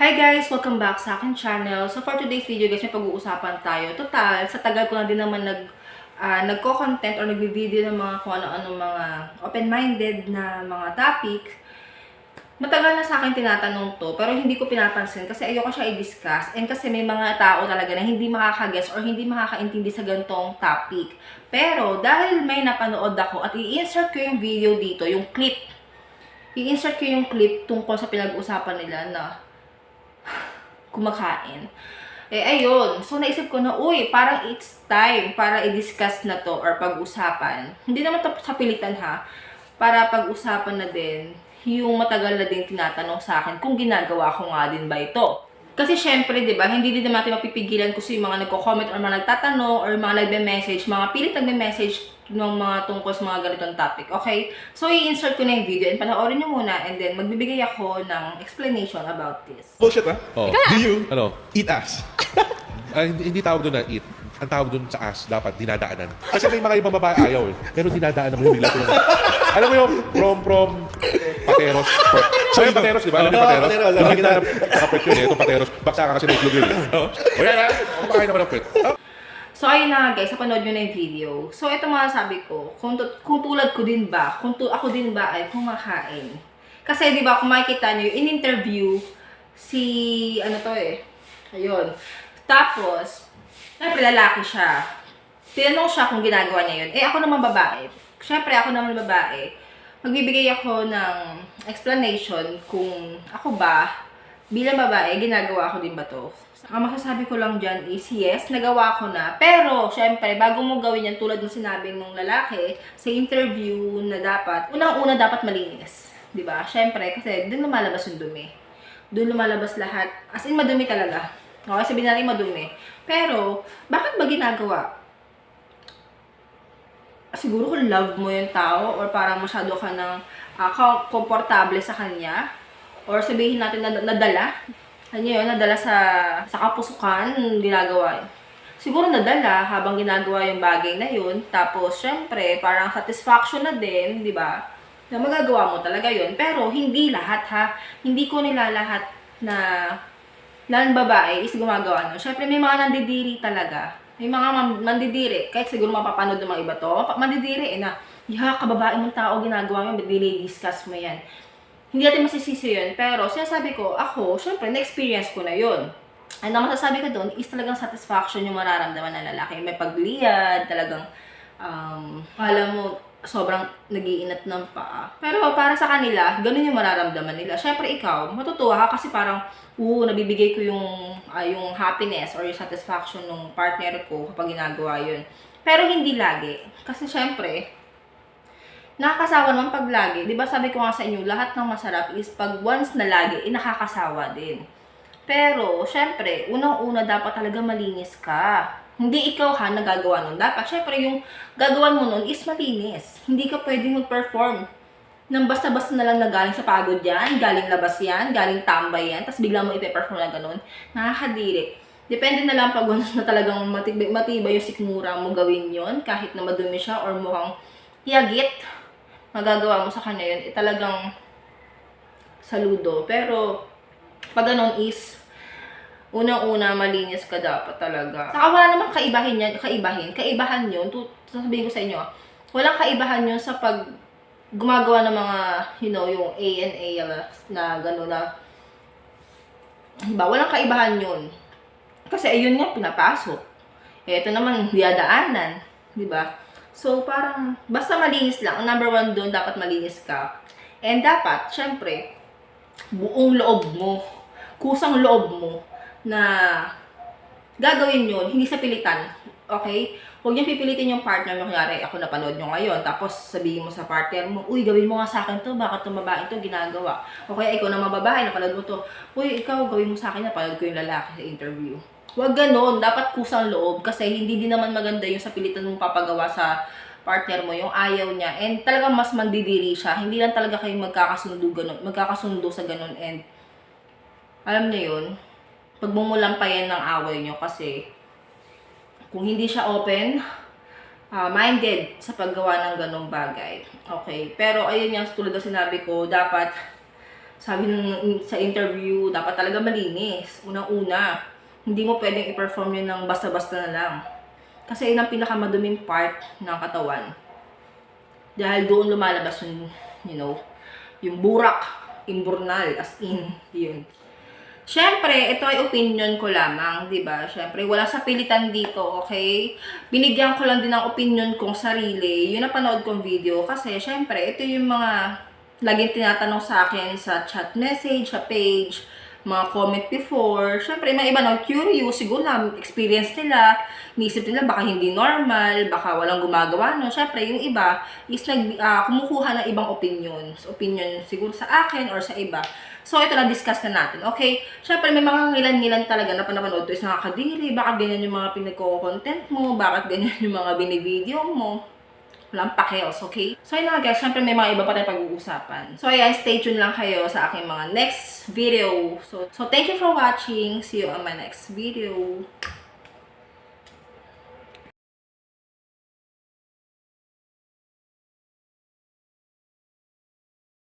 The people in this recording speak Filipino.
Hi guys! Welcome back sa akin channel. So for today's video guys, may pag-uusapan tayo. Total, sa tagal ko na din naman nag, ah, nagko-content or nagbi-video ng mga kung ano-ano mga open-minded na mga topic. Matagal na sa akin tinatanong to, pero hindi ko pinapansin kasi ayoko siya i-discuss. And kasi may mga tao talaga na hindi makakaguess or hindi makakaintindi sa gantong topic. Pero dahil may napanood ako at i-insert ko yung video dito, yung clip. I-insert ko yung clip tungkol sa pinag-usapan nila na kumakain. Eh, ayun. So, naisip ko na, uy, parang it's time para i-discuss na to or pag-usapan. Hindi naman to sa pilitan ha. Para pag-usapan na din yung matagal na din tinatanong sa akin kung ginagawa ko nga din ba ito. Kasi syempre, di ba, hindi din natin mapipigilan kung yung mga nagko-comment or mga nagtatanong or mga nagbe-message, mga pilit nagbe-message ng mga tungkol sa mga ganitong topic. Okay? So, i-insert ko na yung video and panoorin nyo muna and then magbibigay ako ng explanation about this. Bullshit ha? Oh. Do you Ano? eat ass? Ah, hindi, hindi tawag doon na eat. Ang tawag doon sa ass, dapat dinadaanan. Kasi may mga ibang babae ayaw eh. Pero dinadaanan mo yung bigla ko. Alam mo yung from, from, pateros. So yung pateros, di ba? Alam mo yung pateros? pateros. Yung ginanap, nakapwet yun eh. Itong pateros. Baksa ka kasi may itlog yun eh. O yan ha? Kumakain naman ng pwet. So, ayun na guys, napanood nyo na yung video. So, ito mga sabi ko, kung, kung tulad ko din ba, kung tu- ako din ba ay kumakain. Kasi, di ba, kung makikita nyo, in-interview si, ano to eh, ayun. Tapos, syempre lalaki siya. Tinanong siya kung ginagawa niya yun. Eh, ako naman babae. Syempre, ako naman babae. Magbibigay ako ng explanation kung ako ba, bilang babae, ginagawa ko din ba to? Ang masasabi ko lang dyan is, yes, nagawa ko na. Pero, syempre, bago mo gawin yan, tulad ng sinabi ng lalaki, sa interview na dapat, unang-una dapat malinis. ba? Syempre, kasi doon lumalabas yung dumi. Doon lumalabas lahat. As in, madumi talaga. Okay, sabihin natin madumi. Pero, bakit ba ginagawa? Siguro kung love mo yung tao or parang masyado ka ng ah, ka- komportable sa kanya or sabihin natin na nadala ano yun, nadala sa, sa kapusukan, ginagawa. Siguro nadala habang ginagawa yung bagay na yun. Tapos, syempre, parang satisfaction na din, di ba? Na magagawa mo talaga yun. Pero, hindi lahat ha. Hindi ko nila lahat na nan babae is gumagawa nun. Syempre, may mga nandidiri talaga. May mga man- mandidiri. Kahit siguro mapapanood ng mga iba to. Mandidiri eh na, ya, kababae mong tao ginagawa mo, dinidiscuss mo yan? Hindi natin masisisi yun. Pero, sinasabi ko, ako, syempre, na-experience ko na yun. And ang masasabi ko doon is talagang satisfaction yung mararamdaman ng lalaki. May pagliyad, talagang, um, alam mo, sobrang nagiinat ng paa. Pero para sa kanila, ganun yung mararamdaman nila. Syempre ikaw, matutuwa ka kasi parang, oo, nabibigay ko yung, ah, yung happiness or yung satisfaction ng partner ko kapag ginagawa yun. Pero hindi lagi. Kasi syempre, nakakasawa naman pag lagi. Di ba sabi ko nga sa inyo, lahat ng masarap is pag once na lagi, eh, nakakasawa din. Pero, syempre, unang-una dapat talaga malinis ka. Hindi ikaw ha nagagawa nun. Dapat, syempre, yung gagawan mo nun is malinis. Hindi ka pwedeng mag-perform nang basta-basta na lang na galing sa pagod yan, galing labas yan, galing tambay yan, tapos bigla mo ipe-perform na ganun. Nakakadiri. Depende na lang pag once na talagang matibay, matibay yung sikmura mo gawin yon kahit na madumi siya or mukhang yagit, magagawa mo sa kanya yun, eh, talagang saludo. Pero, pag ganun is, unang-una, malinis ka dapat talaga. Saka wala namang kaibahin yan, kaibahin. Kaibahan yun, sasabihin ko sa inyo, ah, walang kaibahan yun sa pag gumagawa ng mga, you know, yung A and A na gano'n na, diba, walang kaibahan yun. Kasi ayun nga, pinapasok. Eh, ito naman, diadaanan. Di ba? So, parang, basta malinis lang. Ang number one doon, dapat malinis ka. And dapat, syempre, buong loob mo, kusang loob mo, na gagawin yun, hindi sa pilitan. Okay? Huwag niyo pipilitin yung partner mo. Kunyari, ako napanood nyo ngayon. Tapos sabihin mo sa partner mo, Uy, gawin mo nga sa akin to. Bakit itong babae to ginagawa? O kaya ikaw na mababae, napanood mo to. Uy, ikaw, gawin mo sa akin. Napanood ko yung lalaki sa interview. Huwag ganon. Dapat kusang loob. Kasi hindi din naman maganda yung sa pilitan mong papagawa sa partner mo, yung ayaw niya. And talagang mas mandidiri siya. Hindi lang talaga kayo magkakasundo, ganun, magkakasundo sa ganun. And alam niyo yun, pagmumulan pa yan ng away nyo kasi kung hindi siya open, ah, minded sa paggawa ng ganong bagay. Okay. Pero ayun yung tulad ng sinabi ko, dapat sabi nung sa interview, dapat talaga malinis. Unang-una, hindi mo pwedeng i-perform yun ng basta-basta na lang. Kasi yun ang pinakamaduming part ng katawan. Dahil doon lumalabas yung, you know, yung burak, imburnal, as in, yun. Siyempre, ito ay opinion ko lamang, di ba? Siyempre, wala sa pilitan dito, okay? Binigyan ko lang din ng opinion kong sarili, yun ang panood kong video. Kasi, siyempre, ito yung mga laging tinatanong sa akin sa chat message, sa page, mga comment before. Siyempre, mga iba na curious, siguro na experience nila, niisip nila baka hindi normal, baka walang gumagawa, no? Siyempre, yung iba is nag, ah, kumukuha ng ibang opinions. Opinion siguro sa akin or sa iba. So, ito na discuss na natin. Okay? Siyempre, may mga ngilan-ngilan talaga na panapanood to is nakakadiri. Bakit ganyan yung mga pinagko-content mo? Bakit ganyan yung mga binivideo mo? Walang pakios, okay? So, yun na guys. Siyempre, may mga iba pa tayong pag-uusapan. So, ayan, stay tuned lang kayo sa aking mga next video. So, so thank you for watching. See you on my next video.